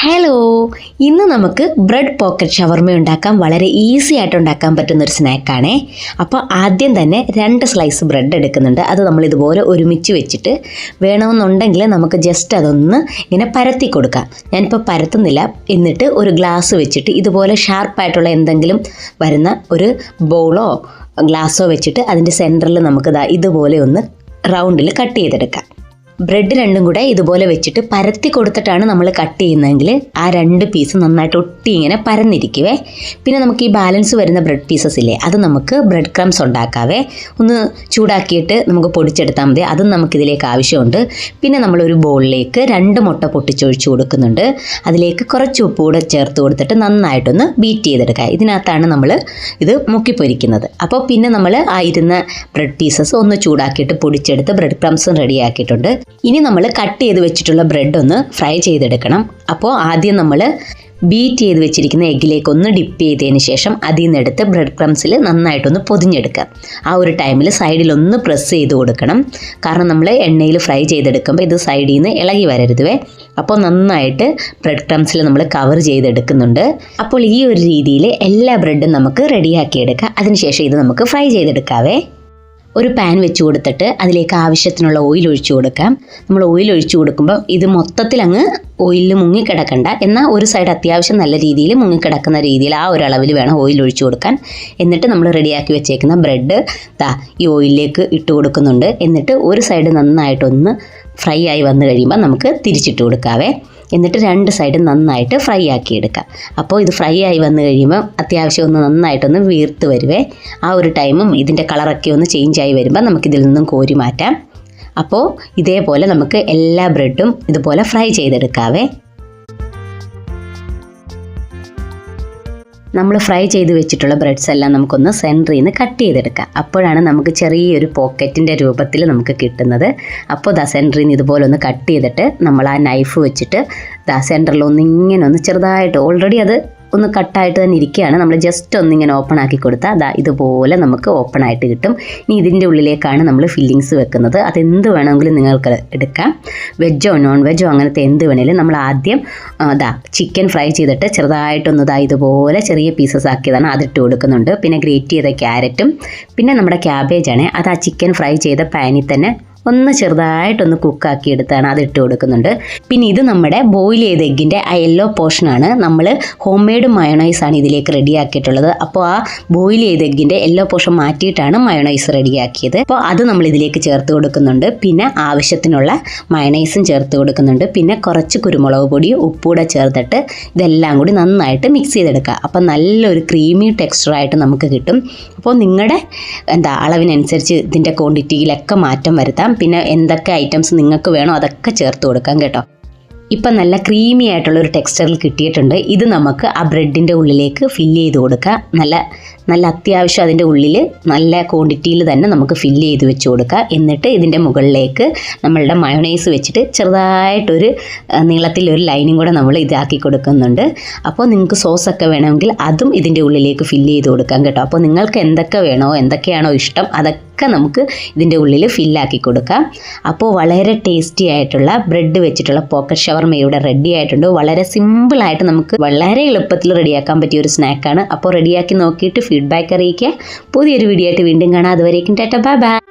Hello ഇന്ന് നമുക്ക് bread pocket ഷവർമ ഉണ്ടാക്കാൻ വളരെ ഈസി ആയിട്ട് ഉണ്ടാക്കാൻ പറ്റുന്ന ഒരു സ്നാക്കാണേ അപ്പോൾ ആദ്യം തന്നെ രണ്ട് സ്ലൈസ് ബ്രെഡ് എടുക്കുന്നുണ്ട്. അത് നമ്മൾ ഇതുപോലെ ഒരുമിച്ച് വെച്ചിട്ട് വേണമെന്നുണ്ടെങ്കിൽ നമുക്ക് ജസ്റ്റ് അതൊന്ന് ഇങ്ങനെ പരത്തി കൊടുക്കാം. ഞാനിപ്പോൾ പരത്തുന്നില്ല. എന്നിട്ട് ഒരു ഗ്ലാസ് വെച്ചിട്ട് ഇതുപോലെ ഷാർപ്പായിട്ടുള്ള എന്തെങ്കിലും വരുന്ന ഒരു ബൗളോ ഗ്ലാസ്സോ വെച്ചിട്ട് അതിന്റെ സെന്ററിൽ നമുക്ക് ഇതുപോലെ ഒന്ന് റൗണ്ടിൽ കട്ട് ചെയ്തെടുക്കാം. ബ്രെഡ് രണ്ടും കൂടെ ഇതുപോലെ വെച്ചിട്ട് പരത്തി കൊടുത്തിട്ടാണ് നമ്മൾ കട്ട് ചെയ്യുന്നതെങ്കിൽ ആ രണ്ട് പീസ് നന്നായിട്ട് ഒട്ടി ഇങ്ങനെ പരന്നിരിക്കുവേ. പിന്നെ നമുക്ക് ഈ ബാലൻസ് വരുന്ന ബ്രെഡ് പീസസ് ഇല്ലേ അത് നമുക്ക് ബ്രെഡ് ക്രംസ് ഉണ്ടാക്കാവേ. ഒന്ന് ചൂടാക്കിയിട്ട് നമുക്ക് പൊടിച്ചെടുത്താൽ മതി അതും നമുക്കിതിലേക്ക് ആവശ്യമുണ്ട്. പിന്നെ നമ്മളൊരു ബോളിലേക്ക് രണ്ട് മുട്ട പൊട്ടിച്ചൊഴിച്ച് കൊടുക്കുന്നുണ്ട്. അതിലേക്ക് കുറച്ച് ഉപ്പ് കൂടെ ചേർത്ത് കൊടുത്തിട്ട് നന്നായിട്ടൊന്ന് ബീറ്റ് ചെയ്തെടുക്കുക. ഇതിനകത്താണ് നമ്മൾ ഇത് മുക്കി പൊരിക്കുന്നത് അപ്പോൾ പിന്നെ നമ്മൾ ആ ഇരുന്ന ബ്രെഡ് പീസസ് ഒന്ന് ചൂടാക്കിയിട്ട് പൊടിച്ചെടുത്ത് ബ്രെഡ് ക്രംസും റെഡിയാക്കിയിട്ടുണ്ട് ഇനി നമ്മൾ കട്ട് ചെയ്ത് വെച്ചിട്ടുള്ള ബ്രെഡ് ഒന്ന് ഫ്രൈ ചെയ്തെടുക്കണം. അപ്പോൾ ആദ്യം നമ്മൾ ബീറ്റ് ചെയ്ത് വെച്ചിരിക്കുന്ന എഗ്ഗിലേക്ക് ഒന്ന് ഡിപ്പ് ചെയ്തതിന് ശേഷം അതിൽ നിന്ന് എടുത്ത് ബ്രെഡ് ക്രംസിൽ നന്നായിട്ടൊന്ന് പൊതിഞ്ഞെടുക്കുക. ആ ഒരു ടൈമിൽ സൈഡിൽ ഒന്ന് പ്രസ് ചെയ്ത് കൊടുക്കണം. കാരണം നമ്മൾ എണ്ണയിൽ ഫ്രൈ ചെയ്തെടുക്കുമ്പോൾ ഇത് സൈഡിൽ നിന്ന് ഇളകി വരരുതുവേ. അപ്പോൾ നന്നായിട്ട് ബ്രെഡ് ക്രംസിൽ നമ്മൾ കവർ ചെയ്തെടുക്കുന്നുണ്ട്. അപ്പോൾ ഈ ഒരു രീതിയിൽ എല്ലാ ബ്രെഡും നമുക്ക് റെഡിയാക്കി എടുക്കാം. അതിനുശേഷം ഇത് നമുക്ക് ഫ്രൈ ചെയ്തെടുക്കാവേ. ഒരു പാൻ വെച്ച് കൊടുത്തിട്ട് അതിലേക്ക് ആവശ്യത്തിനുള്ള ഓയിൽ ഒഴിച്ചു കൊടുക്കാം. നമ്മൾ ഓയിൽ ഒഴിച്ചു കൊടുക്കുമ്പോൾ ഇത് മൊത്തത്തിൽ അങ്ങ് ഓയിലിൽ മുങ്ങിക്കിടക്കണ്ട. എന്നാൽ ഒരു സൈഡ് അത്യാവശ്യം നല്ല രീതിയിൽ മുങ്ങിക്കിടക്കുന്ന രീതിയിൽ ആ ഒരു അളവിൽ വേണം ഓയിൽ ഒഴിച്ചു കൊടുക്കാൻ. എന്നിട്ട് നമ്മൾ റെഡിയാക്കി വെച്ചേക്കുന്ന ബ്രെഡ് ദാ ഈ ഓയിലിലേക്ക് ഇട്ട് കൊടുക്കുന്നുണ്ട്. എന്നിട്ട് ഒരു സൈഡ് നന്നായിട്ടൊന്ന് ഫ്രൈ ആയി വന്നു കഴിയുമ്പോൾ നമുക്ക് തിരിച്ചിട്ട് കൊടുക്കാവേ. എന്നിട്ട് രണ്ട് സൈഡും നന്നായിട്ട് ഫ്രൈ ആക്കി എടുക്കാം. അപ്പോൾ ഇത് ഫ്രൈ ആയി വന്നു കഴിയുമ്പോൾ അത്യാവശ്യം ഒന്ന് നന്നായിട്ടൊന്ന് വീർത്ത് വരുവേ. ആ ഒരു ടൈമും ഇതിന്റെ കളറൊക്കെ ഒന്ന് ചേഞ്ച് ആയി വരുമ്പോൾ നമുക്കിതിൽ നിന്നും കോരി മാറ്റാം. അപ്പോൾ ഇതേപോലെ നമുക്ക് എല്ലാ ബ്രെഡും ഇതുപോലെ ഫ്രൈ ചെയ്തെടുക്കാവേ. നമ്മൾ ഫ്രൈ ചെയ്ത് വെച്ചിട്ടുള്ള ബ്രെഡ്സ് എല്ലാം നമുക്കൊന്ന് സെന്ററിൽ നിന്ന് കട്ട് ചെയ്തെടുക്കാം. അപ്പോഴാണ് നമുക്ക് ചെറിയൊരു പോക്കറ്റിന്റെ രൂപത്തിൽ നമുക്ക് കിട്ടുന്നത്. അപ്പോൾ ദാ സെന്ററിൽ നിന്ന് ഇതുപോലെ ഒന്ന് കട്ട് ചെയ്തിട്ട് നമ്മൾ ആ നൈഫ് വെച്ചിട്ട് ദാ സെന്ററിൽ ഒന്ന് ഇങ്ങനെ ഒന്ന് ചെറുതായിട്ട് ഓൾറെഡി അത് ഒന്ന് കട്ടായിട്ട് തന്നെ ഇരിക്കുകയാണ്. നമ്മൾ ജസ്റ്റ് ഒന്ന് ഇങ്ങനെ ഓപ്പൺ ആക്കി കൊടുത്താൽ അതാ ഇതുപോലെ നമുക്ക് ഓപ്പൺ ആയിട്ട് കിട്ടും. ഇനി ഇതിന്റെ ഉള്ളിലേക്കാണ് നമ്മൾ ഫില്ലിങ്സ് വെക്കുന്നത്. അതെന്ത് വേണമെങ്കിലും നിങ്ങൾക്ക് എടുക്കാം. വെജോ നോൺ വെജോ അങ്ങനത്തെ എന്ത് വേണേലും നമ്മൾ ആദ്യം അതാ ചിക്കൻ ഫ്രൈ ചെയ്തിട്ട് ചെറുതായിട്ടൊന്ന് ഇതാ ഇതുപോലെ ചെറിയ പീസസ് ആക്കിയതാണ് അതിട്ട് കൊടുക്കുന്നുണ്ട്. പിന്നെ ഗ്രേറ്റ് ചെയ്ത ക്യാരറ്റും പിന്നെ നമ്മുടെ ക്യാബേജാണ് അത് ആ ചിക്കൻ ഫ്രൈ ചെയ്ത പാനിൽ തന്നെ ഒന്ന് ചെറുതായിട്ടൊന്ന് കുക്കാക്കി എടുത്താണ് അത് ഇട്ട് കൊടുക്കുന്നുണ്ട്. പിന്നെ ഇത് നമ്മുടെ ബോയിൽ ചെയ്ത എഗ്ഗിന്റെ ആ യെല്ലോ പോർഷനാണ് നമ്മൾ ഹോം മെയ്ഡ് ആണ് ഇതിലേക്ക് റെഡിയാക്കിയിട്ടുള്ളത് അപ്പോൾ ആ ബോയിൽ ചെയ്ത എഗ്ഗിന്റെ യെല്ലോ പോർഷൻ മാറ്റിയിട്ടാണ് മയോണൈസ് റെഡിയാക്കിയത് അപ്പോൾ അത് നമ്മൾ ഇതിലേക്ക് ചേർത്ത് കൊടുക്കുന്നുണ്ട്. പിന്നെ ആവശ്യത്തിനുള്ള മയണൈസും ചേർത്ത് കൊടുക്കുന്നുണ്ട്. പിന്നെ കുറച്ച് കുരുമുളക് പൊടി ഉപ്പൂടെ ചേർത്തിട്ട് ഇതെല്ലാം കൂടി നന്നായിട്ട് മിക്സ് ചെയ്തെടുക്കുക. അപ്പോൾ നല്ലൊരു ക്രീമി ടെക്സ്ചറായിട്ട് നമുക്ക് കിട്ടും. അപ്പോൾ നിങ്ങളുടെ എന്താ അളവിനനുസരിച്ച് ഇതിന്റെ ക്വാണ്ടിറ്റിയിലൊക്കെ മാറ്റം വരുത്താം. പിന്നെ എന്തൊക്കെ ഐറ്റംസ് നിങ്ങൾക്ക് വേണോ അതൊക്കെ ചേർത്ത് കൊടുക്കാം കേട്ടോ. ഇപ്പം നല്ല ക്രീമി ആയിട്ടുള്ള ഒരു ടെക്സ്ചറിൽ കിട്ടിയിട്ടുണ്ട്. ഇത് നമുക്ക് ആ ബ്രെഡിന്റെ ഉള്ളിലേക്ക് ഫില്ല് ചെയ്ത് കൊടുക്കുക നല്ല നല്ല അത്യാവശ്യം അതിന്റെ ഉള്ളിൽ നല്ല ക്വാണ്ടിറ്റിയിൽ തന്നെ നമുക്ക് ഫില്ല് ചെയ്ത് വെച്ച് കൊടുക്കുക എന്നിട്ട് ഇതിന്റെ മുകളിലേക്ക് നമ്മളുടെ മയോണൈസ് വെച്ചിട്ട് ചെറുതായിട്ടൊരു നീളത്തിൽ നീളത്തിലൊരു ലൈനും കൂടെ നമ്മൾ ഇതാക്കി കൊടുക്കുന്നുണ്ട്. അപ്പോൾ നിങ്ങൾക്ക് സോസൊക്കെ വേണമെങ്കിൽ അതും ഇതിന്റെ ഉള്ളിലേക്ക് ഫില്ല് ചെയ്ത് കൊടുക്കാം കേട്ടോ. അപ്പോൾ നിങ്ങൾക്ക് എന്തൊക്കെ വേണോ എന്തൊക്കെയാണോ ഇഷ്ടം അതൊക്കെ നമുക്ക് ഇതിന്റെ ഉള്ളിൽ ഫില്ലാക്കി കൊടുക്കാം. അപ്പോൾ വളരെ ടേസ്റ്റി ആയിട്ടുള്ള ബ്രെഡ് വെച്ചിട്ടുള്ള പോക്കറ്റ് ഷവർമ ഇവിടെ റെഡി ആയിട്ടുണ്ട്. വളരെ സിമ്പിളായിട്ട് നമുക്ക് വളരെ എളുപ്പത്തിൽ റെഡിയാക്കാൻ പറ്റിയ ഒരു സ്നാക്കാണ് അപ്പോൾ റെഡിയാക്കി നോക്കിയിട്ട് ഫീഡ്ബാക്ക് അറിയിക്കുക. പുതിയൊരു വീഡിയോ ആയിട്ട് വീണ്ടും കാണാം. അതുവരേക്കും ടാറ്റ. Bye bye